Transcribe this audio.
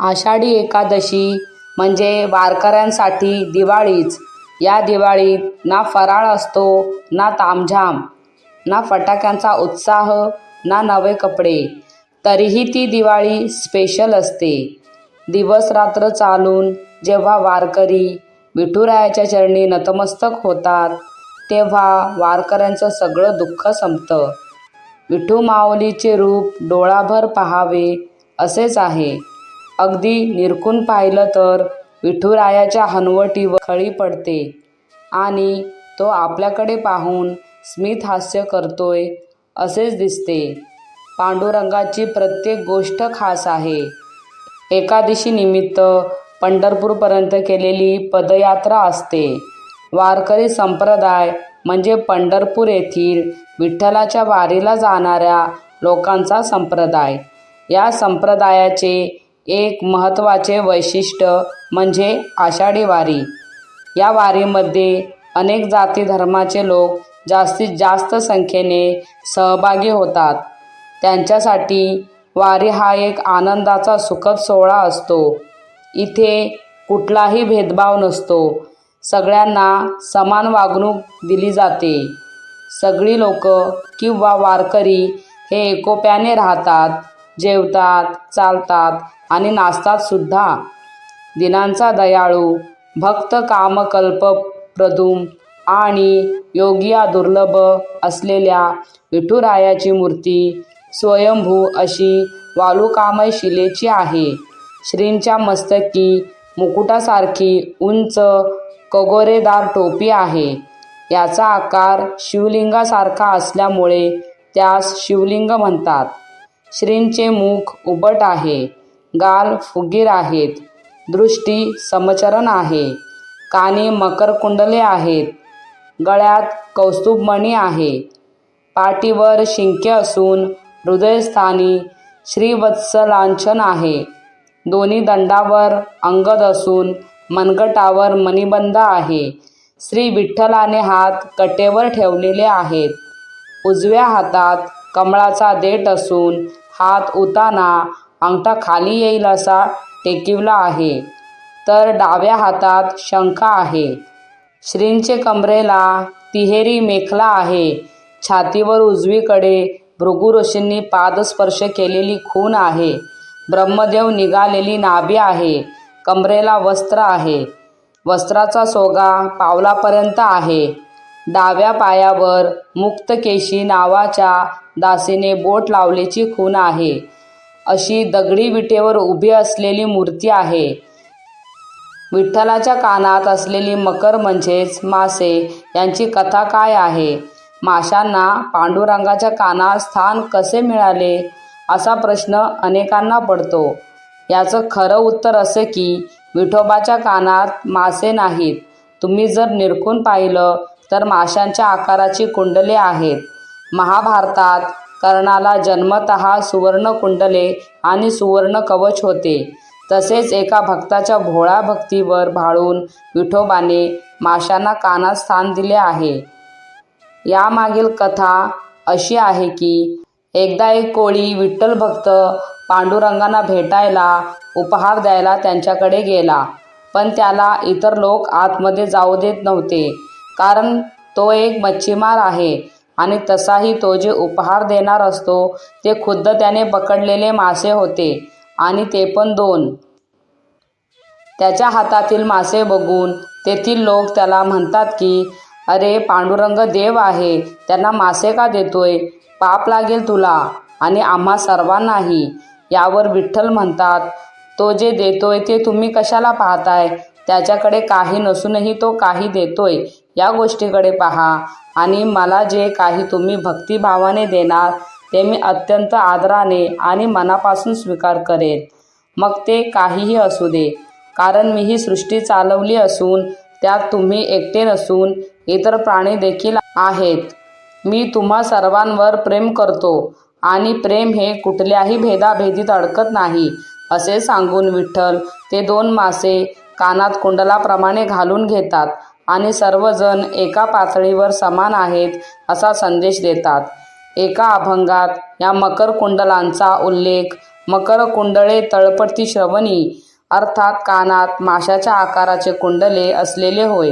आषाढी एकादशी म्हणजे वारकऱ्यांसाठी दिवाळीच. या दिवाळीत ना फराळ असतो ना तामझाम, ना फटाक्यांचा उत्साह ना नवे कपडे. तरीही ती दिवाळी स्पेशल असते. दिवस-रात्र चालून जेव्हा वारकरी विठुरायाच्या चरणी नतमस्तक होतात तेव्हा वारकऱ्यांचं सगळं दुःख संपतं. विठुमाऊलीचे रूप डोळाभर पाहावे असेच आहे. अगदी निरखून पाहिलं तर विठुरायाच्या हनवटीवर खळी पडते आणि तो आपल्याकडे पाहून स्मितहास्य करतोय असेच दिसते. पांडुरंगाची प्रत्येक गोष्ट खास आहे. एकादशीनिमित्त पंढरपूरपर्यंत केलेली पदयात्रा असते. वारकरी संप्रदाय म्हणजे पंढरपूर येथील विठ्ठलाच्या वारीला जाणाऱ्या लोकांचा संप्रदाय. या संप्रदायाचे एक महत्त्वाचे वैशिष्ट्य म्हणजे आषाढी वारी. या वारीमध्ये अनेक जाती-धर्माचे लोक जास्तीत जास्त संख्येने सहभागी होतात. त्यांच्यासाठी वारी हा एक आनंदाचा सुखद सोहळा असतो. इथे कुठलाही भेदभाव नसतो. सगळ्यांना समान वागणूक दिली जाते. सगळी लोक किंवा वारकरी हे एकोप्याने राहतात, जेवतात, चालतात आणि नाचतात सुद्धा. दिनांचा दयाळू, भक्त कामकल्प प्रदुम आणि योगिया दुर्लभ असलेल्या विठुरायाची मूर्ती स्वयंभू अशी वालुकामय शिलेची आहे. श्रींच्या मस्तकी मुकुटासारखी उंच कगोरेदार टोपी आहे. याचा आकार शिवलिंगासारखा असल्यामुळे त्यास शिवलिंग म्हणतात. श्रींचे मुख उबट आहे. गाल फुगीर आहेत. दृष्टी समचरण आहे. कानी मकरकुंडले आहेत. गळ्यात कौस्तुभमणी आहे. पाठीवर शिंके असून हृदयस्थानी श्रीवत्सलांछन आहे. दोन्ही दंडावर अंगद असून मनगटावर मणिबंध आहे. श्री विठ्ठलाने हात कटेवर ठेवलेले आहेत. उजव्या हातात कमळाचा देठ असून हात उताना अंगठा खाली येईल असा टेकिवला आहे, तर डाव्या हातात शंख आहे. श्रींचे कमरेला तिहेरी मेखला आहे. छातीवर उजवीकडे भृगुऋषींनी पादस्पर्श केलेली खून आहे. ब्रह्मदेव निघालेली नाभी आहे. कमरेला वस्त्र आहे. वस्त्राचा सोगा पावलापर्यंत आहे. डाव्या पायावर मुक्तकेशी नावाच्या दासीने बोट लावल्याची खूण आहे. अशी दगडी विटेवर उभी असलेली मूर्ती आहे. विठ्ठलाच्या कानात असलेली मकर म्हणजेच मासे यांची कथा काय आहे? माशांना पांडुरंगाच्या कानात स्थान कसे मिळाले असा प्रश्न अनेकांना पडतो. याचं खरं उत्तर असं की विठोबाच्या कानात मासे नाहीत. तुम्ही जर निरखून पाहिलं तर माशांच्या आकाराची कुंडले आहेत. महाभारतात कर्णाला जन्मतः सुवर्णकुंडले आणि सुवर्णकवच होते. तसेच एका भक्ताच्या भोळा भक्तीवर भाळून विठोबाने माशांना कानात स्थान दिले आहे. यामागील कथा अशी आहे की एकदा एक कोळी विठ्ठलभक्त पांडुरंगांना भेटायला, उपहार द्यायला त्यांच्याकडे गेला. पण त्याला इतर लोक आतमध्ये जाऊ देत नव्हते. कारण तो एक मच्छीमार आहे आणि तसाही तो जे उपहार देणार असतो ते खुद्द त्याने पकडलेले मासे होते आणि ते पण दोन. त्याच्या हातातील मासे बघून तेथील लोक त्याला म्हणतात की, अरे पांडुरंग देव आहे, त्यांना मासे का देतोय? पाप लागेल तुला आणि आम्हा सर्वांनाही. यावर विठ्ठल म्हणतात, तो जे देतोय ते तुम्ही कशाला पाहताय? त्याच्याकडे काही नसूनही तो काही देतोय या गोष्टीकडे पहा आणि मला जे काही तुम्ही भक्तिभावाने देणार ते मी अत्यंत आदराने आणि मनापासून स्वीकार करेन. मग ते काहीही असू दे. कारण मी ही सृष्टी चालवली असून त्यात तुम्ही एकटे नसून इतर प्राणी देखील आहेत. मी तुम्हा सर्वांवर प्रेम करतो आणि प्रेम हे कुठल्याही भेदाभेदीत अडकत नाही असे सांगून विठ्ठल ते दोन मासे कानात कुंडलाप्रमाणे घालून घेतात आणि सर्वजण एका पातळीवर समान आहेत असा संदेश देतात. एका अभंगात या मकरकुंडलांचा उल्लेख मकर कुंडळे तळपटी श्रवणी अर्थात कानात माशाच्या आकाराचे कुंडले असलेले होय